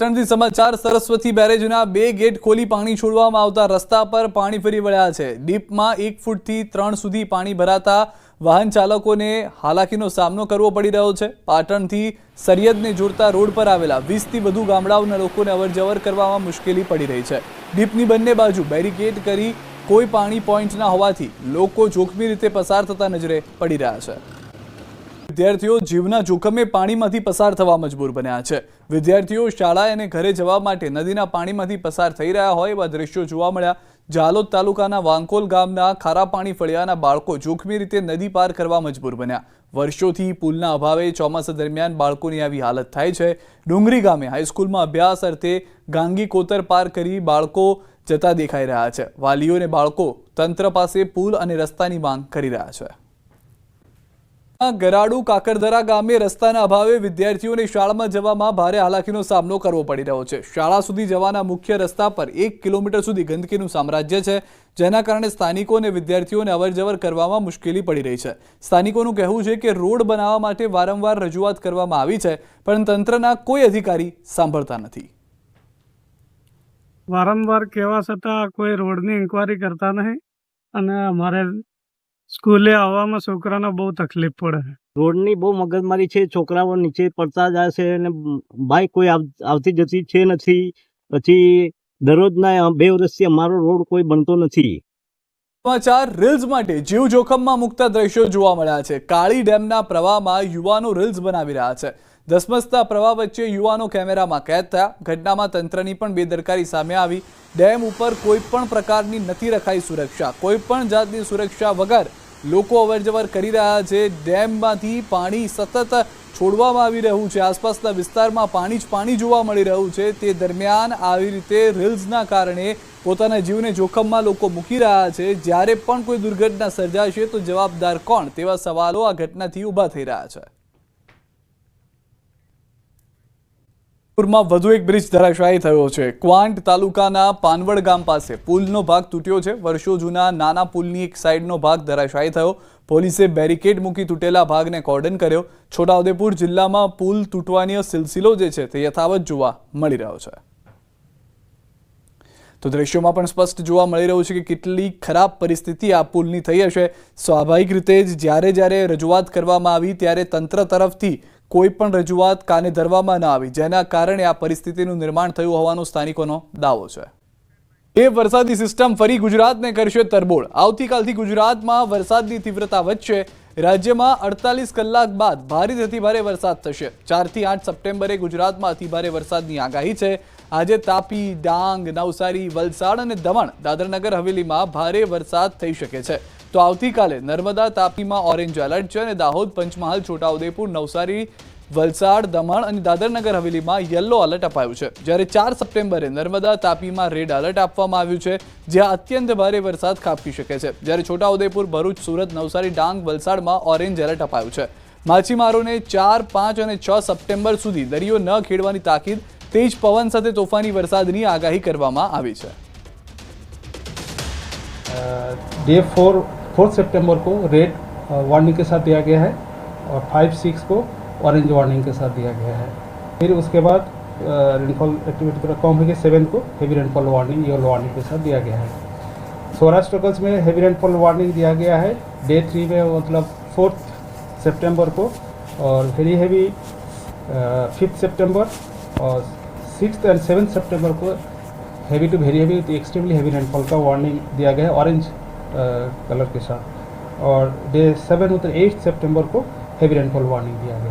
પાટણથી સમાચાર, સરસ્વતી બેરેજના બે ગેટ ખોલી પાણી છોડવામાં આવતા રસ્તા પર પાણી ફરી વળ્યા છે. ડીપમાં એક ફૂટથી ત્રણ સુધી પાણી ભરાતા વાહન ચાલકોને હાલાકીનો સામનો કરવો પડી રહ્યો છે. પાટણથી સરિયદને જોડતા રોડ પર આવેલા વીસથી વધુ ગામડાઓના લોકોને અવરજવર કરવામાં મુશ્કેલી પડી રહી છે. ડીપની બંને બાજુ બેરિકેડ કરી કોઈ પાણી પોઈન્ટ ના હોવાથી લોકો જોખમી રીતે પસાર થતા નજરે પડી રહ્યા છે. વિદ્યાર્થીઓ જીવના જોખમે પાણીમાંથી પસાર થવા મજબૂર બન્યા છે. વિદ્યાર્થીઓ શાળાએ અને ઘરે જવા માટે નદીના પાણીમાંથી પસાર થઈ રહ્યા હોય એવા દ્રશ્યો જોવા મળ્યા. જાલોદ તાલુકાના વાંકોલ ગામના ખારા પાણી ફળિયાના બાળકો જોખમી રીતે નદી પાર કરવા મજબૂર બન્યા. વર્ષોથી પુલના અભાવે ચોમાસા દરમિયાન બાળકોની આવી હાલત થાય છે. ડુંગરી ગામે હાઈસ્કૂલમાં અભ્યાસ અર્થે ગાંગી કોતર પાર કરી બાળકો જતા દેખાઈ રહ્યા છે. વાલીઓ અને બાળકો તંત્ર પાસે પુલ અને રસ્તાની માંગ કરી રહ્યા છે. ગરાડુ કાકરધરા ગામે રસ્તાના અભાવે વિદ્યાર્થીઓને શાળામાં જવામાં ભારે હાલાકીનો સામનો કરવો પડી રહ્યો છે. શાળા સુધી જવાના મુખ્ય રસ્તા પર એક કિલોમીટર સુધી ગંદકીનું સામ્રાજ્ય છે, જેના કારણે સ્થાનિકો અને વિદ્યાર્થીઓને અવરજવર કરવામાં મુશ્કેલી પડી રહી છે. સ્થાનિકોનું કહેવું છે કે રોડ બનાવવા માટે વારંવાર રજૂઆત કરવામાં આવી છે, પણ તંત્રના કોઈ અધિકારી સાંભળતા નથી. વારંવાર કહેવા છતાં કોઈ રોડની ઇન્કવાયરી કરતા નહીં, અને અમારે સ્કૂલે આવવામાં છોકરાને બહુ તકલીફ પડે રોડની બહુ મગજમારી છે છોકરાઓ નીચે પડતા જાય છે અને બાઇક કોઈ આવતી જતી છે નથી. પછી દરરોજના બે વર્ષથી અમારો રોડ કોઈ બનતો નથી. સમાચાર રીલ્સ માટે જીવ જોખમમાં મુકતા દ્રશ્યો જોવા મળ્યા છે. કાળી ડેમના પ્રવાહમાં યુવાનો રીલ્સ બનાવી રહ્યા છે. ધસમસતા પ્રવાહ વચ્ચે યુવાનો કેમેરામાં કેદ થયા. ઘટનામાં તંત્રની પણ બેદરકારી સામે આવી. ડેમ ઉપર કોઈ પણ પ્રકારની નથી રખાઈ સુરક્ષા. કોઈ પણ જાતની સુરક્ષા વગર લોકો અવરજવર કરી રહ્યા છે. ડેમમાંથી પાણી સતત છોડવામાં આવી રહ્યું છે. આસપાસના વિસ્તારમાં પાણી જ પાણી જોવા મળી રહ્યું છે. તે દરમિયાન આવી રીતે રીલ્સના કારણે પોતાના જીવને જોખમમાં લોકો મૂકી રહ્યા છે. જ્યારે પણ કોઈ દુર્ઘટના સર્જાશે તો જવાબદાર કોણ? તેવા સવાલો આ ઘટનાથી ઊભા થઈ રહ્યા છે. પૂરમાં વધુ એક બ્રિજ ધરાશાયી થયો છે. ક્વાંટ તાલુકાના પાનવડ ગામ પાસે પુલનો ભાગ તૂટ્યો છે. વર્ષો જૂના નાના પુલની એક સાઈડનો ભાગ ધરાશાયી થયો. પોલીસે બેરિકેડ મૂકી તૂટેલા ભાગને કોર્ડન કર્યો. છોટાઉદેપુર જિલ્લામાં પુલ તૂટવાની સિલસિલો જે છે તે યથાવત જોવા મળી રહ્યો છે. તો દ્રશ્યોમાં પણ સ્પષ્ટ જોવા મળી રહ્યું છે કે કેટલી ખરાબ પરિસ્થિતિ આ પુલની થઈ હશે. સ્વાભાવિક રીતે જ જ્યારે જ્યારે રજૂઆત કરવામાં આવી ત્યારે તંત્ર તરફથી કોઈ પણ રજૂઆત કાને ધરવામાં ન આવી, જેના કારણે આ પરિસ્થિતિનું નિર્માણ થયું હોવાનો સ્થાનિકોનો દાવો છે. એ વરસાદી સિસ્ટમ ફરી ગુજરાતને કરશે તરબોળ. આવતીકાલથી ગુજરાતમાં વરસાદની તીવ્રતા વધશે. રાજ્યમાં અડતાલીસ કલાક બાદ ભારેથી અતિભારે વરસાદ થશે. ચારથી આઠ સપ્ટેમ્બરે ગુજરાતમાં અતિભારે વરસાદની આગાહી છે. આજે તાપી, ડાંગ, નવસારી, વલસાડ અને દમણ, દાદરનગર હવેલીમાં ભારે વરસાદ થઈ શકે છે. તો આવતીકાલે નર્મદા, તાપીમાં ઓરેન્જ એલર્ટ છે અને દાહોદ, પંચમહાલ, છોટાઉદેપુર, નવસારી, વલસાડ, દમણ અને દાદરનગર હવેલીમાં યલો એલર્ટ અપાયું છે. જ્યારે ચાર સપ્ટેમ્બરે નર્મદા, તાપીમાં રેડ એલર્ટ આપવામાં આવ્યું છે, જ્યાં અત્યંત ભારે વરસાદ ખાબકી શકે છે. જ્યારે છોટાઉદેપુર, ભરૂચ, સુરત, નવસારી, ડાંગ, વલસાડમાં ઓરેન્જ એલર્ટ અપાયું છે. માછીમારોને ચાર, પાંચ અને છ સપ્ટેમ્બર સુધી દરિયો ન ખેડવાની તાકીદ, તેજ પવન સાથે તોફાની વરસાદની આગાહી કરવામાં આવી છે. ડે ફોર फोर्थ सितंबर को रेड वार्निंग के साथ दिया गया है और फाइव सिक्स को ऑरेंज वार्निंग के साथ दिया गया है। फिर उसके बाद रेनफॉल एक्टिविटी थोड़ा कम होगी सेवन को heavy rainfall warning yellow warning के साथ दिया गया है। सौराष्ट्र कल्स में हेवी रेनफॉल वार्निंग दिया गया है। डे थ्री में मतलब फोर्थ सितंबर को और वेरी हेवी फिफ्थ सितंबर और सिक्स एंड सेवन सितंबर को heavy to very heavy extremely heavy rainfall का वार्निंग दिया गया है। ऑरेंज कलर के साथ और डे सेवन मतलब एट सितंबर को हैवी रेनफॉल वार्निंग दिया गया